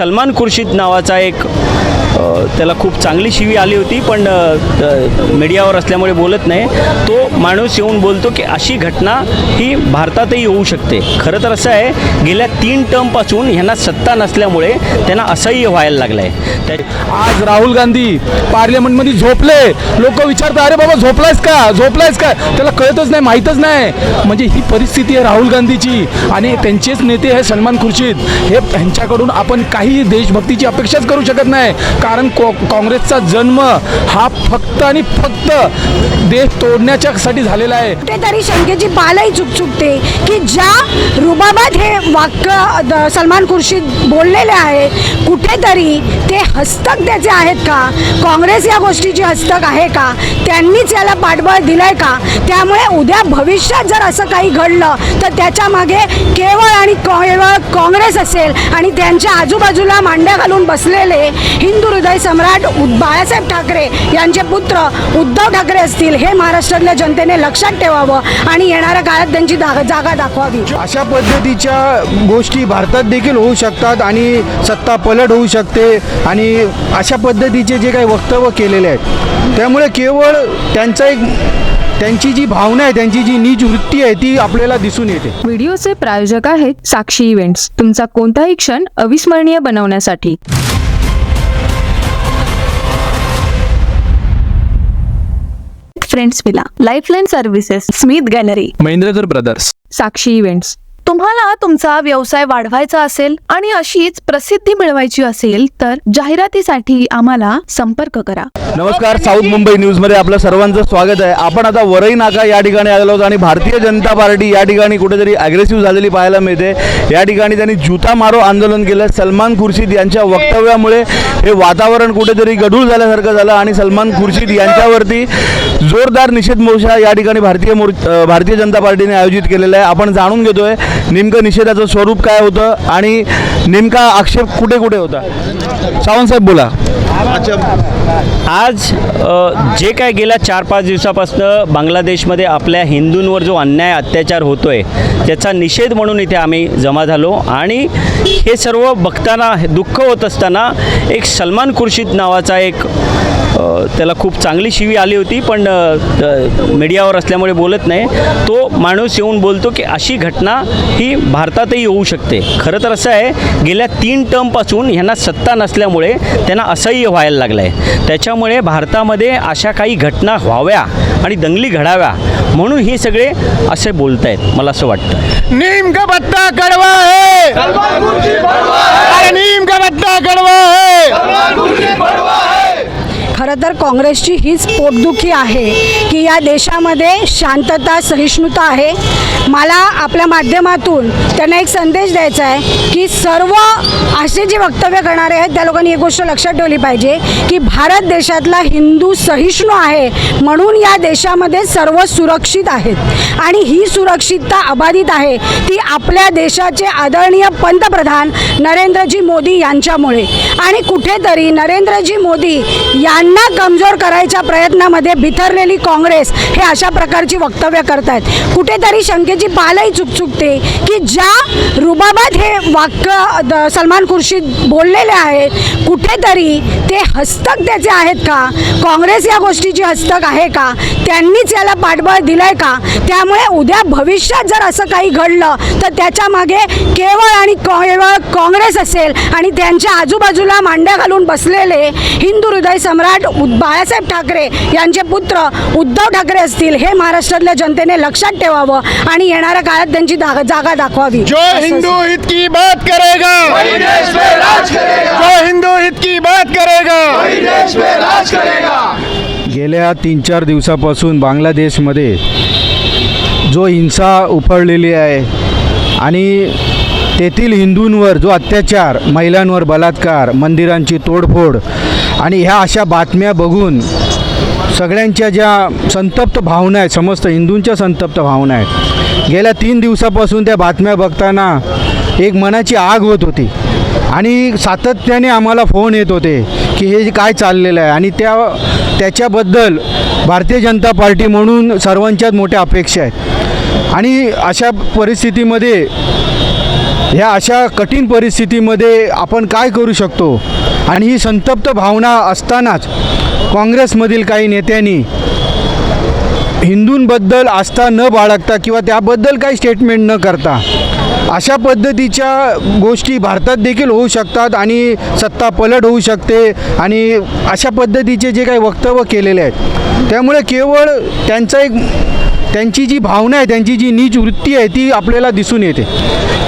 सलमान खुर्शीद नावाचा एक त्याला खूप चांगली शिवी आली होती पण मीडियावर असल्यामुळे बोलत नाही. तो माणूस येऊन बोलतो की अशी घटना ही भारतातही होऊ शकते. खरं तर असं आहे गेल्या तीन टर्मपासून ह्यांना सत्ता नसल्यामुळे त्यांना असह्य व्हायला लागलं आहे त्या आज राहुल गांधी पार्लमेंटमध्ये झोपले. लोक विचारतात अरे बाबा झोपलायस का? झोपलायस का? त्याला कळतच नाही माहीतच नाही. म्हणजे ही परिस्थिती आहे राहुल गांधीची. आणि त्यांचेच नेते आहे सलमान खुर्शीद. हे ह्यांच्याकडून आपण काही देशभक्तीची अपेक्षाच करू शकत नाही. का कारण को काँग्रेसचा जन्म हा फक्त आणि फक्त देश तोडण्याच्यासाठी झालेला आहे. कुठेतरी शंकेची पालही चुक चुकते की ज्या रुबाबात हे वाक्य सलमान खुर्शीद बोललेले आहे कुठेतरी ते हस्तक त्याचे आहेत का? काँग्रेस या गोष्टीची हस्तक आहे का? त्यांनीच याला पाठबळ दिलंय का? त्यामुळे उद्या भविष्यात जर असं काही घडलं तर त्याच्यामागे केवळ आणि केवळ काँग्रेस असेल आणि त्यांच्या आजूबाजूला मांड्या घालून बसलेले हिंदू हृदय सम्राट बाळासाहेब ठाकरे यांचे पुत्र उद्धव ठाकरे असतील हे महाराष्ट्रातल्या जनतेने लक्षात ठेवावं आणि येणाऱ्या काळात त्यांची जागा दाखवावी. अशा पद्धतीच्या गोष्टी भारतात देखील होऊ शकतात आणि सत्ता पलट होऊ शकते आणि अशा पद्धतीचे जे काही वक्तव्य केलेले आहेत त्यामुळे केवळ त्यांचा एक त्यांची जी भावना आहे त्यांची जी नीच वृत्ती आहे ती आपल्याला दिसून येते. व्हिडिओचे प्रायोजक आहेत साक्षी इव्हेंट्स. तुमचा कोणताही क्षण अविस्मरणीय बनवण्यासाठी. Friends villa lifeline services Smith gallery Mahendrakar brothers Sakshi events तुम्हाला तुमचा व्यवसाय वाढवायचा असेल आणि अशीच प्रसिद्धी मिळवायची असेल तर जाहिरातीसाठी आम्हाला संपर्क करा. नमस्कार साऊथ मुंबई न्यूजमध्ये आपलं सर्वांचं स्वागत आहे. आपण आता वरई नाका या ठिकाणी आलेलो आहोत आणि भारतीय जनता पार्टी या ठिकाणी कुठेतरी ॲग्रेसिव्ह झालेली पाहायला मिळते. या ठिकाणी त्यांनी जुता मारो आंदोलन केलं. सलमान खुर्शीद यांच्या वक्तव्यामुळे हे वातावरण कुठेतरी गढूळ झाल्यासारखं झालं आणि सलमान खुर्शीद यांच्यावरती जोरदार निषेध मोर्चा या ठिकाणी भारतीय मोर् भारतीय जनता पार्टीने आयोजित केलेला आहे. आपण जाणून घेतोय नेमकं निषेधाचं स्वरूप काय होतं आणि नेमका आक्षेप कुठे कुठे होता? सावंतसाहेब बोला. आज जे काय गेल्या चार पाच दिवसापासून बांगलादेशमध्ये आपल्या हिंदूंवर जो अन्याय अत्याचार होतोय त्याचा निषेध म्हणून इथे आम्ही जमा झालो आणि हे सर्व बघताना हे दुःख होत असताना एक सलमान खुर्शीद नावाचा एक त्याला खूप चांगली शिवी आली होती पण मीडियावर असल्यामुळे बोलत नाही. तो माणूस येऊन बोलतो की अशी घटना ही भारतातही होऊ शकते. खरं तर असं आहे गेल्या तीन टर्मपासून ह्यांना सत्ता नसल्यामुळे त्यांना असह्य व्हायला लागलं आहे त्याच्यामुळे भारतामध्ये अशा काही घटना व्हाव्या आणि दंगली घडाव्या म्हणून हे सगळे असे बोलत आहेत मला असं वाटतं. नीम का पत्ता कड़वा है? अरे नीम का पत्ता कड़वा है। खरं तर काँग्रेसची हीच पोटदुखी आहे. की या देशामध्ये शांतता सहिष्णुता आहे. मला आपल्या माध्यमातून त्यांना एक संदेश द्यायचा आहे की सर्व असे जे वक्तव्य करणारे आहेत त्या लोकांनी एक गोष्ट लक्षात ठेवली पाहिजे की भारत देशातला हिंदू सहिष्णू आहे म्हणून या देशामध्ये सर्व सुरक्षित आहेत. आणि ही सुरक्षितता अबाधित आहे ती आपल्या देशाचे आदरणीय पंतप्रधान नरेंद्रजी मोदी यांच्यामुळे. आणि कुठेतरी नरेंद्रजी मोदी यांना कमजोर करायच्या प्रयत्नामध्ये बिथरलेली काँग्रेस हे अशा प्रकारची वक्तव्य करत आहेत कुठेतरी शंकेची पालही चुक चुकते की ज्या रुबाबात हे वाक्य सलमान खुर्शीद बोललेले आहेत कुठेतरी ते हस्तक त्याचे आहेत का? काँग्रेस या गोष्टीची हस्तक आहे का? त्यांनीच याला पाठबळ दिलंय का? त्यामुळे उद्या भविष्यात जर असं काही घडलं तर त्याच्यामागे केवळ आणि केवळ काँग्रेस असेल आणि त्यांच्या आजूबाजूला मांड्या घालून बसलेले हिंदू हृदय सम्राट उ- बाळासाहेब ठाकरे यांचे पुत्र उद्धव ठाकरे असतील हे महाराष्ट्रातल्या जनतेने लक्षात ठेवावं आणि येणाऱ्या काळात त्यांची दा- जागा दाखवावी. जो हिंदू हित की बात करेगा? जो हिंदू हित की बात करेगा। गेल्या तीन चार दिवसापासून बांगलादेशमध्ये जो हिंसा उफळलेली आहे आणि तेथील हिंदूंवर जो अत्याचार महिलांवर बलात्कार मंदिरांची तोडफोड आणि ह्या अशा बातम्या बघून सगळ्यांच्या ज्या संतप्त भावना आहेत समस्त हिंदूंच्या संतप्त भावना आहेत गेल्या तीन दिवसापासून त्या बातम्या बघताना एक मनाची आग होत होती आणि सातत्याने आम्हाला फोन येत होते की हे जे काय चाललेलं आहे आणि त्या त्याच्याबद्दल भारतीय जनता पार्टी म्हणून सर्वांच्याच मोठ्या अपेक्षा आहेत. आणि अशा परिस्थितीमध्ये ह्या अशा कठीण परिस्थितीमध्ये आपण काय करू शकतो? आणि ही संतप्त भावना असतानाच काँग्रेसमधील काही नेत्यांनी हिंदूंबद्दल आस्था न बाळगता किंवा त्याबद्दल काही स्टेटमेंट न करता अशा पद्धतीच्या गोष्टी भारतात देखील होऊ शकतात आणि सत्ता पलट होऊ शकते आणि अशा पद्धतीचे जे काही वक्तव्य केलेले आहेत त्यामुळे केवळ त्यांचा एक त्यांची जी भावना आहे त्यांची जी नीच वृत्ती आहे ती आपल्याला दिसून येते.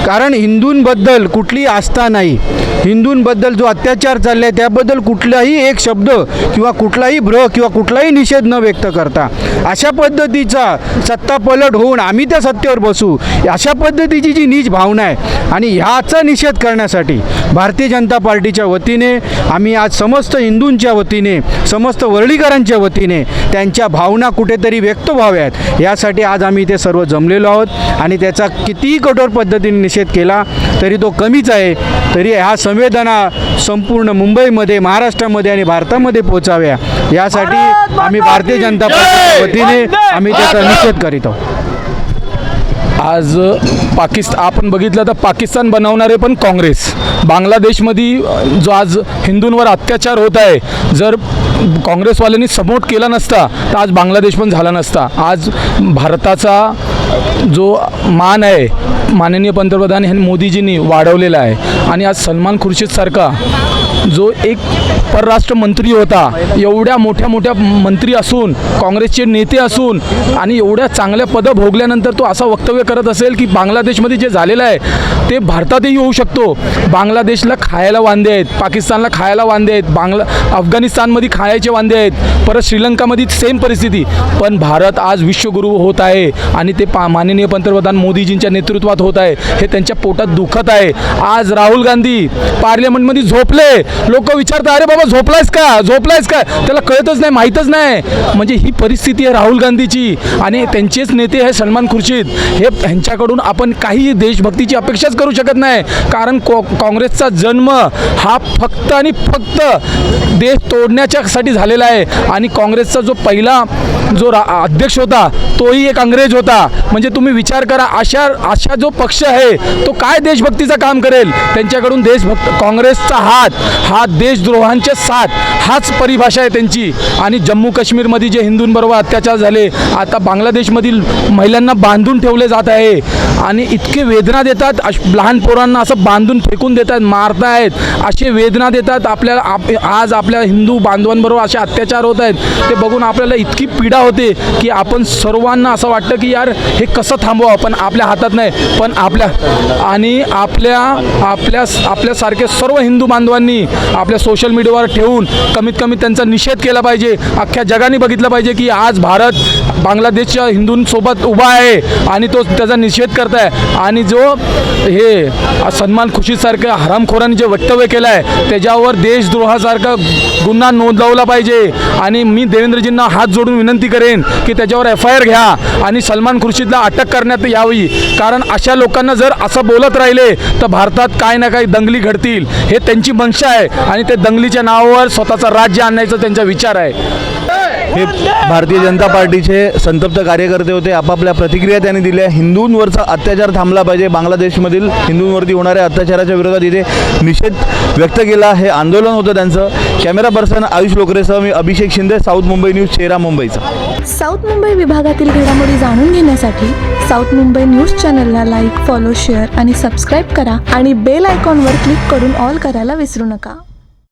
कारण हिंदूंबद्दल कुठली आस्था नाही. हिंदूंबद्दल जो अत्याचार चालला आहे त्याबद्दल कुठलाही एक शब्द किंवा कुठलाही भ्र किंवा कुठलाही निषेध न व्यक्त करता अशा पद्धतीचा सत्ता पलट होऊन आम्ही त्या सत्तेवर बसू अशा पद्धतीची जी नीच भावना आहे आणि ह्याचा निषेध करण्यासाठी भारतीय जनता पार्टीच्या वतीने आम्ही आज समस्त हिंदूंच्या वतीने समस्त वर्ळीकरांच्या वतीने त्यांच्या भावना कुठेतरी व्यक्त व्हाव्यात यासाठी आज आम्ही इथे सर्व जमलेलो आहोत आणि त्याचा कितीही कठोर पद्धतीने निषेध केला तरी तो कमीच आहे. तरी ह्या संवेदना संपूर्ण मुंबईमध्ये महाराष्ट्रामध्ये आणि भारतामध्ये पोचाव्या यासाठी आम्ही भारतीय जनता पार्टीच्या वतीने आम्ही त्याचा निषेध करीत आहोत. आज पाकिस्तान आपण बघितलं तर पाकिस्तान बनवणारे पण काँग्रेस. बांगलादेशमध्ये जो आज हिंदूंवर अत्याचार होत आहे जर काँग्रेसवाल्यांनी सपोर्ट केला नसता तर आज बांगलादेश पण झाला नसता. आज भारताचा जो मान आहे माननीय पंतप्रधान हे मोदीजींनी वाढवलेला आहे. आणि आज सलमान खुर्शीदसारखा जो एक परराष्ट्र मंत्री होता एवढ्या मोठ्या मोठ्या मंत्री असून काँग्रेसचे नेते असून आणि एवढ्या चांगल्या पदं भोगल्यानंतर तो असं वक्तव्य करत असेल की बांगलादेशमध्ये जे झालेलं आहे ते भारतातही होऊ शकतो. बांगलादेशला खायला वांदे आहेत पाकिस्तानला खायला वांदे आहेत बांगला अफगाणिस्तानमध्ये खायचे वांदे आहेत परत श्रीलंकामध्ये सेम परिस्थिती. पण भारत आज विश्वगुरू होत आहे आणि ते पा माननीय पंतप्रधान मोदीजींच्या नेतृत्वात होत आहे हे त्यांच्या पोटात दुखत आहे. आज राहुल गांधी पार्लमेंटमध्ये झोपले लोक विचारतात अरे बाबा झोपलायस का? झोपलायस का? त्याला कळतच नाही माहीतच नाही. म्हणजे ही परिस्थिती आहे राहुल गांधीची. आणि त्यांचेच नेते आहे सलमान खुर्शीद. हे ह्यांच्याकडून आपण काही देशभक्तीची अपेक्षाच करू शकत नाही. कारण को काँग्रेसचा जन्म हा फक्त आणि फक्त देश तोडण्याच्यासाठी झालेला आहे. आणि काँग्रेसचा जो पहिला जो रा अध्यक्ष होता तोही एक अंग्रेज होता. म्हणजे तुम्ही विचार करा अशा अशा जो पक्ष आहे तो काय देशभक्तीचं काम करेल? त्यांच्याकडून देशभक्त काँग्रेसचा हात हा देशद्रोहांचे साथ हाच परिभाषा आहे त्यांची. आणि जम्मू काश्मीरमध्ये जे हिंदूंबरोबर अत्याचार झाले आता बांगलादेशमधील महिलांना बांधून ठेवले जात आहे. आणि इतके वेदना देतात अश लहान पोरांना असं बांधून फेकून देतात मारतायत. असे वेदना देतात आपल्याला आप आज आपल्या हिंदू बांधवांबरोबर असे अत्याचार होत आहेत. ते बघून आपल्याला इतकी पीडा होते की आपण सर्वांना असं वाटतं की यार हे कसं थांबवा पण आपल्या हातात नाही पण आपल्या आणि आपल्या आपल्या आपल्यासारखे सर्व हिंदू बांधवांनी आपल्या सोशल मीडियावर ठेवून कमीत कमी त्यांचा निषेध केला पाहिजे. अख्ख्या जगाने बघितलं पाहिजे की आज भारत बांगलादेशच्या हिंदूंसोबत उभा आहे आणि तो त्याचा निषेध करत आहे आणि जो हे सलमान खुशीसारख्या हरामखोरांनी जे वक्तव्य केलं आहे त्याच्यावर देशद्रोहासारखा गुन्हा नोंदवला पाहिजे. आणि मी देवेंद्रजींना हात जोडून विनंती करेन की त्याच्यावर एफ आय आर घ्या आणि सलमान खुर्शीदला अटक करण्यात यावी. कारण अशा लोकांना जर असं बोलत राहिले तर भारतात काय ना काही दंगली घडतील. हे त्यांची मंशा आहे आणि ते दंगलीच्या नावावर स्वतःचं राज्य आणण्याचा त्यांचा विचार आहे. हे भारतीय जनता पार्टीचे संतप्त कार्यकर्ते होते. आपापल्या प्रतिक्रिया त्यांनी दिल्या. हिंदूंवरचा अत्याचार थांबला पाहिजे. बांगलादेशमधील हिंदूंवरती होणाऱ्या अत्याचाराच्या विरोधात इथे निषेध व्यक्त केला. हे आंदोलन होतं त्यांचं. कॅमेरा पर्सन आयुष लोकरेसह मी अभिषेक शिंदे साऊथ मुंबई न्यूज चेहरा मुंबईचा. साऊथ मुंबई विभागातील घडामोडी जाणून घेण्यासाठी साऊथ मुंबई न्यूज चॅनलला लाईक फॉलो शेअर आणि सबस्क्राईब करा आणि बेल आयकॉनवर क्लिक करून ऑल करायला विसरू नका.